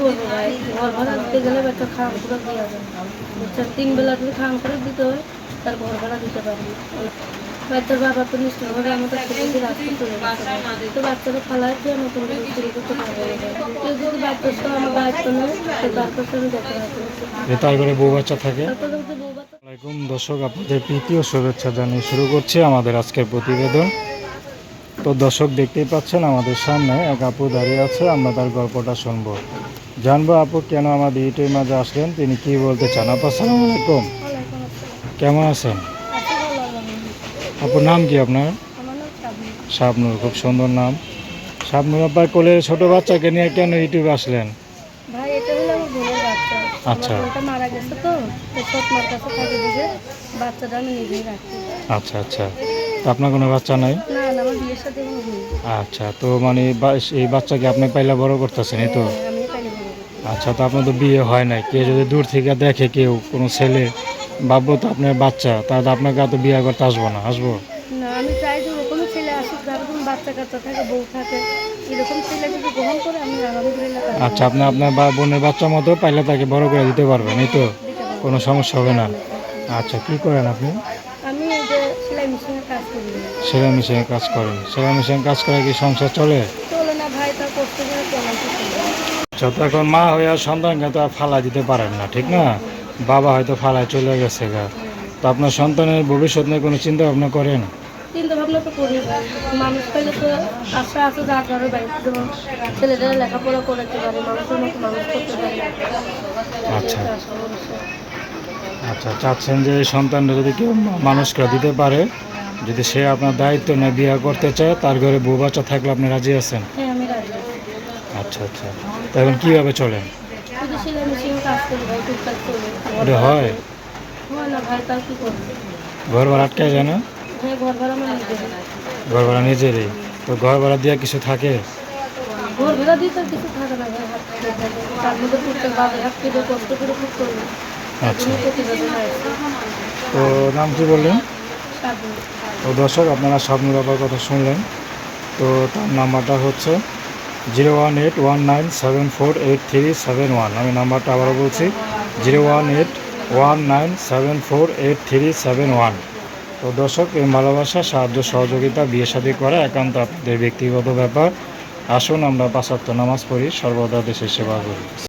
করব ভাই ঘর ভাড়া দিতে গেলে একটা খাওয়ান করে দিয়ে বুঝছেন তিন বেলা যদি খাওয়ান করে দিতে হয় তার ঘর ভাড়া দিতে পারবি। বাচ্চার বাবা তো নিশ্চিতভাবে আমাদের ছেলেকে রাখতে চলে তো বাচ্চারা ফালায় দিয়ে নতুন করে শুরু করতে পারবে কেউ যদি বাচ্চার আমার দায়িত্ব নেই তো তারপর আমি দেখতে পারব। যে বউ বাচ্চা থাকে। দর্শক আপনাদের প্রীতি ও শুভেচ্ছা জানিয়ে শুরু করছি আমাদের আজকের প্রতিবেদন। তো দর্শক দেখতেই পাচ্ছেন আমাদের সামনে এক আপু দাঁড়িয়ে আছে আমরা তার গল্পটা শুনব। জানব আপু কেন আমাদের ইউটিউবের মাঝে আসলেন? তিনি কি বলতে চান? আপু আসসালামু আলাইকুম। কেমন আছেন? আপুর নাম কি আপনার? শাবনুর। খুব সুন্দর নাম। শাবনুর আব্বার কোলে ছোট বাচ্চাকে নিয়ে কেন ইউটিউবে আসলেন? ভাই এটা হলো আমার বোনের বাচ্চা। আচ্ছা। আমার মারা গেছে তো তো সৎমার কাছে থাকে দিকে বাচ্চাটা আমি নিজেই রাখি। আচ্ছা আচ্ছা। তো আপনার কোনো বাচ্চা নাই? না আচ্ছা তো মানে এই বাচ্চাকে আপনি পাইলে বড় করতেছেন এই তো? হ্যাঁ, বলব আচ্ছা তো আপনার তো বিয়ে হয় নাই। কেউ যদি দূর থেকে দেখে কেউ কোনো ছেলে ভাববো তো আপনার বাচ্চা তাহলে আপনাকে তো বিয়ে করতে আসব না আসব? না আমি চাই যে ওরকম ছেলে আসুক যার কোনো বাচ্চা কাচ্চা থাকে বউ থাকে এরকম ছেলে যদি গ্রহণ করে আমি আলহামদুলিল্লাহ আচ্ছা আপনি আপনার বা বোনের বাচ্চা মতো পাইলে তাকে বড় করে দিতে পারবেন এই তো? কোনো সমস্যা হবে না। আচ্ছা কি করেন আপনি? সেলাই মেশিনের কাজ করি। সেলাই মেশিনে কাজ করেন সেলাই মেশিনে কাজ করে কি সংসার চলে? চলে না ভাই তার করতে গেলে চলে কি করব? আচ্ছা তো এখন মা হয়ে আর সন্তানকে তো আর ফালা দিতে পারেন না ঠিক না? বাবা হয়তো ফালায় চলে গেছে গা। তো আপনার সন্তানের ভবিষ্যৎ নিয়ে কোনো চিন্তা ভাবনা করেন? চিন্তা ভাবনা তো করি মানুষ পাইলে তো আশা আছে যার ঘরে বাড়িতে ছেলেদের লেখাপড়া করতে পারে মানুষের মতো মানুষ করতে পারে। আচ্ছা। আচ্ছা চাচ্ছেন যে এই সন্তানটা যদি কেউ মানুষ করে দিতে পারে যদি সে আপনার দায়িত্ব নিয়ে বিয়ে করতে চায় তার ঘরে বউ বাচ্চা থাকলে আপনি রাজি আছেন? হ্যাঁ। আচ্ছা আচ্ছা। তো এখন কীভাবে চলেন? এটা হয়। না ঘর ভাড়া আটকায় যায় না? হ্যাঁ ঘর ভাড়া নিজেরই। তো ঘর ভাড়া দেওয়া কিছু থাকে? ঘর ভাড়া দিয়ে তো কিছু থাকে না দিয়ে। তার মধ্যে কেটে কষ্ট করে খুব করবে। আচ্ছা। তো নাম কি বললেন? তো দর্শক, আপনারা স্বপ্নুর বাবার কথা শুনলেন। তো তার নাম্বারটা হচ্ছে zero one eight one nine seven four eight three seven one. আমি নাম্বারটা আবারও বলছি, zero one eight one nine seven four eight three seven one. তো দর্শক, এই ভালোবাসা, সাহায্য, সহযোগিতা, বিয়ে শাদী করা একান্ত আপনাদের ব্যক্তিগত ব্যাপার। আসুন, আমরা পাঁচাত্তর নামাজ পড়ি, সর্বদা দেশের সেবা করি।